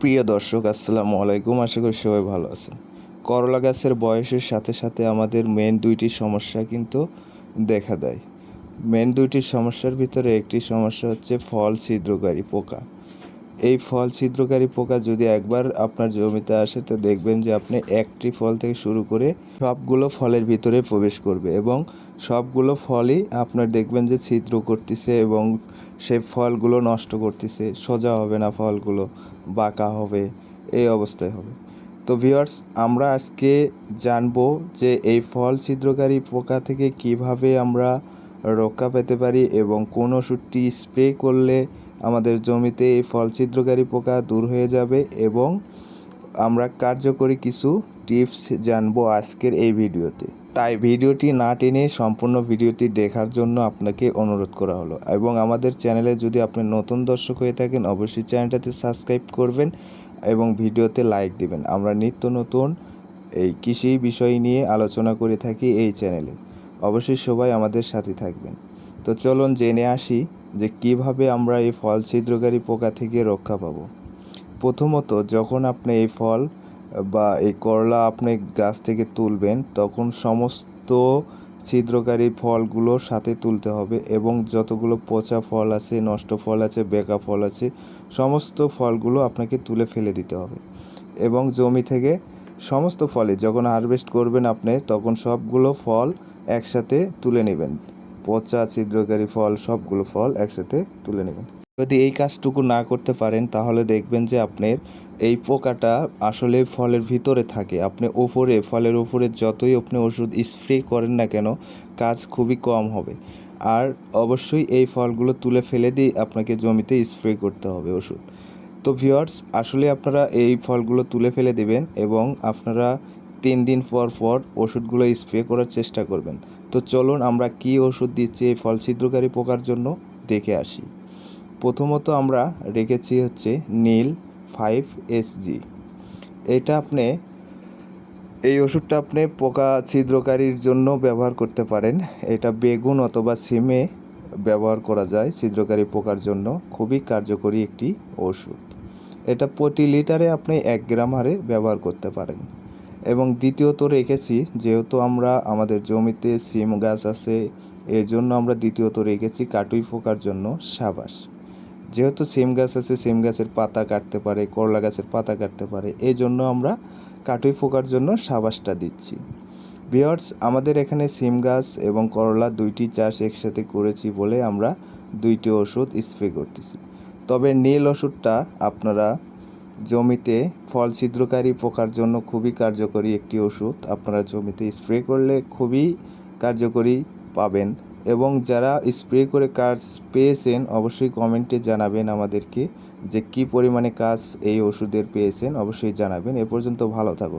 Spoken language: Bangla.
প্রিয় দর্শক, আসসালামু আলাইকুম। আশা করি সবাই ভালো আছেন। করলা গাছের বয়সের সাথে সাথে আমাদের মেন দুইটি সমস্যা কিন্তু দেখা দেয়। মেন দুইটি সমস্যার ভিতরে একটি সমস্যা হচ্ছে ফল ছিদ্রকারী পোকা। এই ফল ছিদ্রকারী পোকা যদি একবার আপনার জমিতে আসে, তো দেখবেন যে আপনি একটি ফল থেকে শুরু করে সবগুলো ফলের ভিতরে প্রবেশ করবে এবং সবগুলো ফলই আপনার দেখবেন যে ছিদ্র করতেছে এবং সেই ফলগুলো নষ্ট করতেছে। সোজা হবে না ফলগুলো, বাঁকা হবে, এই অবস্থায় হবে। তো ভিউয়ার্স, আমরা আজকে জানব যে এই ফল ছিদ্রকারী পোকা থেকে কীভাবে আমরা রক্ষা পেতে পারি এবং কোন ওষুধটি স্প্রে করলে আমাদের জমিতে এই ফল ছিদ্রকারী পোকা দূর হয়ে যাবে এবং আমরা কার্যকরী কিছু টিপস জানব আজকের এই ভিডিওতে। তাই ভিডিওটি না টেনে সম্পূর্ণ ভিডিওটি দেখার জন্য আপনাকে অনুরোধ করা হলো এবং আমাদের চ্যানেলে যদি আপনি নতুন দর্শক হয়ে থাকেন অবশ্যই চ্যানেলটাতে সাবস্ক্রাইব করবেন এবং ভিডিওতে লাইক দিবেন। আমরা নিত্য নতুন এই কৃষি বিষয় নিয়ে আলোচনা করে থাকি এই চ্যানেলে। অবশ্যই সবাই আমাদের সাথে থাকবেন। তো চলুন জেনে আসি যে কীভাবে আমরা এই ফল ছিদ্রকারী পোকা থেকে রক্ষা পাবো। প্রথমত, যখন আপনি এই ফল বা এই করলা আপনি গাছ থেকে তুলবেন, তখন সমস্ত ছিদ্রকারী ফলগুলো সাথে তুলতে হবে এবং যতগুলো পচা ফল আছে, নষ্ট ফল আছে, বেকা ফল আছে, সমস্ত ফলগুলো আপনাকে তুলে ফেলে দিতে হবে। এবং জমি থেকে সমস্ত ফলে যখন হারভেস্ট করবেন আপনি, তখন সবগুলো ফল একসাথে তুলে নেবেন। পচা, ছিদ্রকারী ফল, সবগুলো ফল একসাথে তুলে নেবেন। যদি এই কাজটুকু না করতে পারেন, তাহলে দেখবেন যে আপনার এই পোকাটা আসলে ফলের ভিতরে থাকে। আপনি ওপরে, ফলের ওপরে যতই আপনি ওষুধ স্প্রে করেন না কেন, কাজ খুবই কম হবে। আর অবশ্যই এই ফলগুলো তুলে ফেলে দিয়ে আপনাকে জমিতে স্প্রে করতে হবে ওষুধ। তো ভিওয়ার্স আসলে আপনারা এই ফলগুলো তুলে ফেলে দেবেন এবং আপনারা তিন দিন পর পর ওষুধগুলো স্প্রে করার চেষ্টা করবেন। তো চলুন আমরা কি ওষুধ দিচ্ছি এই ফল ছিদ্রকারী পোকার জন্য দেখে আসি। প্রথমত আমরা রেখেছি হচ্ছে নীল ফাইভ এসজি এটা আপনি এই ওষুধটা আপনি পোকা ছিদ্রকারীর জন্য ব্যবহার করতে পারেন। এটা বেগুন অথবা সিমে ব্যবহার করা যায় ছিদ্রকারী পোকার জন্য। খুবই কার্যকরী একটি ওষুধ। এটা প্রতি লিটারে আপনি এক গ্রাম হারে ব্যবহার করতে পারেন। এবং দ্বিতীয়ত রেখেছি, যেহেতু আমরা আমাদের জমিতে সিম গাছ আছে এর জন্য আমরা দ্বিতীয়ত রেখেছি কাটুই পোকার জন্য সাবাস। যেহেতু সিম গাছ আছে, সিম গাছের পাতা কাটতে পারে, করলা গাছের পাতা কাটতে পারে এই জন্য আমরা কাটুই পোকার জন্য সাবাসটা দিচ্ছি। বিয়ার্স আমাদের এখানে সিম গাছ এবং করলা দুইটি চাষ একসাথে করেছি বলে আমরা দুইটি ওষুধ স্প্রে করতেছি। তবে নীল ওষুধটা আপনারা জমিতে ফল ছিদ্রকারী পোকার জন্য খুবই কার্যকরী একটি ওষুধ। আপনারা জমিতে স্প্রে করলে খুবই কার্যকরী পাবেন এবং যারা স্প্রে করে কাজ পেয়েছেন অবশ্যই কমেন্টে জানাবেন আমাদেরকে যে কি পরিমাণে কাজ এই ওষুধের পেয়েছেন। অবশ্যই জানাবেন। এ পর্যন্ত ভালো থাকুন।